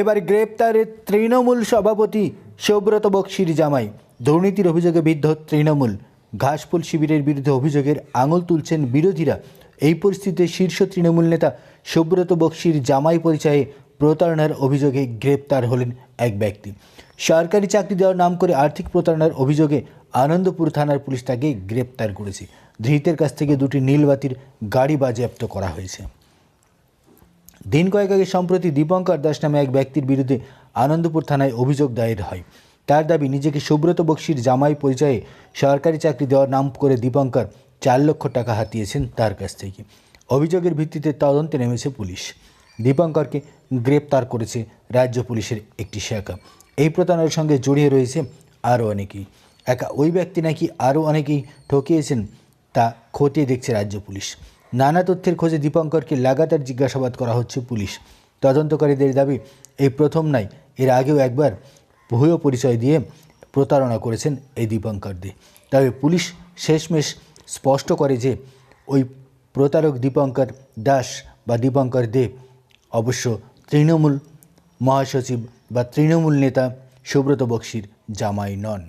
এবার গ্রেপ্তারের তৃণমূল সভাপতি সৌব্রত বক্সির জামাই। দুর্নীতির অভিযোগে বিদ্ধ তৃণমূল। ঘাসফুল শিবিরের বিরুদ্ধে অভিযোগের আঙুল তুলছেন বিরোধীরা। এই পরিস্থিতিতে শীর্ষ তৃণমূল নেতা সুব্রত বক্সির জামাই পরিচয়ে প্রতারণার অভিযোগে গ্রেপ্তার হলেন এক ব্যক্তি। সরকারি চাকরি দেওয়ার নাম করে আর্থিক প্রতারণার অভিযোগে আনন্দপুর থানার পুলিশ তাকে গ্রেপ্তার করেছে। ধৃতের কাছ থেকে দুটি নীলবাতির গাড়ি বাজেয়াপ্ত করা হয়েছে। দিন কয়েক আগে সম্প্রতি দীপঙ্কর দাস নামে এক ব্যক্তির বিরুদ্ধে আনন্দপুর থানায় অভিযোগ দায়ের হয়। তার দাবি, নিজেকে সুব্রত বক্সির জামাই পরিচয়ে সরকারি চাকরি দেওয়ার নাম করে দীপঙ্কর চার লক্ষ টাকা হাতিয়েছেন তার কাছ থেকে। অভিযোগের ভিত্তিতে তদন্তে নেমেছে পুলিশ। দীপঙ্করকে গ্রেপ্তার করেছে রাজ্য পুলিশের একটি শাখা। এই প্রতারণার সঙ্গে জড়িয়ে রয়েছে আরও অনেকেই। একা ওই ব্যক্তি নাকি আরও অনেকেই ঠকিয়েছেন তা খতিয়ে দেখছে রাজ্য পুলিশ। নানা তথ্যের খোঁজে দীপঙ্করকে লাগাতার জিজ্ঞাসাবাদ করা হচ্ছে পুলিশ। তদন্তকারীদের দাবি, এই প্রথম নাই, এর আগেও একবার ভুয়ো পরিচয় দিয়ে প্রতারণা করেছেন এই দীপঙ্কর দে তবে পুলিশ শেষমেশ স্পষ্ট করে যে, ওই প্রতারক দীপঙ্কর দাস বা দীপঙ্কর দে অবশ্য তৃণমূল মহাসচিব বা তৃণমূল নেতা সুব্রত বক্সির জামাই নন।